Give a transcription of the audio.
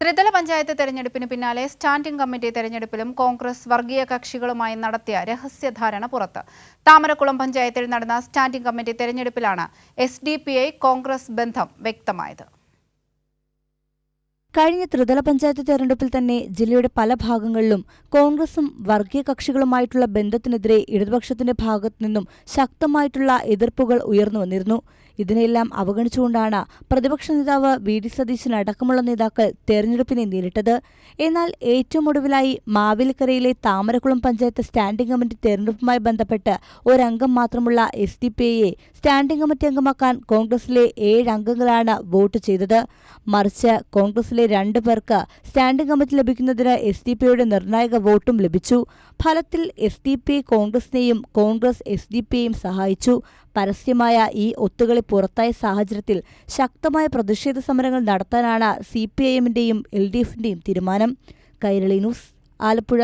ത്രിതല പഞ്ചായത്ത് തെരഞ്ഞെടുപ്പിന് പിന്നാലെ സ്റ്റാൻഡിംഗ് കമ്മിറ്റി തെരഞ്ഞെടുപ്പിലും കോൺഗ്രസ് വർഗീയ കക്ഷികളുമായി നടത്തിയ രഹസ്യധാരണ പുറത്ത്. താമരക്കുളം പഞ്ചായത്തിൽ നടന്ന സ്റ്റാൻഡിംഗ് കമ്മിറ്റി തെരഞ്ഞെടുപ്പിലാണ് എസ് കോൺഗ്രസ് ബന്ധം വ്യക്തമായത്. കഴിഞ്ഞ ത്രിതല പഞ്ചായത്ത് തെരഞ്ഞെടുപ്പിൽ തന്നെ ജില്ലയുടെ പല ഭാഗങ്ങളിലും കോൺഗ്രസും വർഗീയ കക്ഷികളുമായിട്ടുള്ള ബന്ധത്തിനെതിരെ ഇടതുപക്ഷത്തിന്റെ ഭാഗത്തു നിന്നും ശക്തമായിട്ടുള്ള എതിർപ്പുകൾ ഉയർന്നു വന്നിരുന്നു. ഇതിനെല്ലാം അവഗണിച്ചുകൊണ്ടാണ് പ്രതിപക്ഷ നേതാവ് വി ഡി സതീശൻ അടക്കമുള്ള നേതാക്കൾ തെരഞ്ഞെടുപ്പിനെ നേരിട്ടത്. എന്നാൽ ഏറ്റവും ഒടുവിലായി മാവേലിക്കരയിലെ താമരക്കുളം പഞ്ചായത്ത് സ്റ്റാൻഡിംഗ് കമ്മിറ്റി തെരഞ്ഞെടുപ്പുമായി ബന്ധപ്പെട്ട് ഒരംഗം മാത്രമുള്ള എസ് ഡി പി ഐയെ സ്റ്റാൻഡിംഗ് കമ്മിറ്റി അംഗമാക്കാൻ കോൺഗ്രസിലെ ഏഴ് അംഗങ്ങളാണ് വോട്ട് ചെയ്തത്. മറിച്ച് കോൺഗ്രസിലെ രണ്ടു പേർക്ക് സ്റ്റാൻഡിംഗ് കമ്മിറ്റി ലഭിക്കുന്നതിന് എസ് ഡി പിയുടെ നിർണായക വോട്ടും ലഭിച്ചു. ഫലത്തിൽ എസ് ഡി പി കോൺഗ്രസിനെയും കോൺഗ്രസ് എസ് ഡി പിയെയും സഹായിച്ചു. പരസ്യമായ ഈ ഒത്തുകളി പുറത്തായ സാഹചര്യത്തിൽ ശക്തമായ പ്രതിഷേധ സമരങ്ങൾ നടത്താനാണ് സി പി ഐ എമ്മിന്റെയും എൽ ഡി എഫിന്റെയും തീരുമാനം. കൈരളി ന്യൂസ് ആലപ്പുഴ.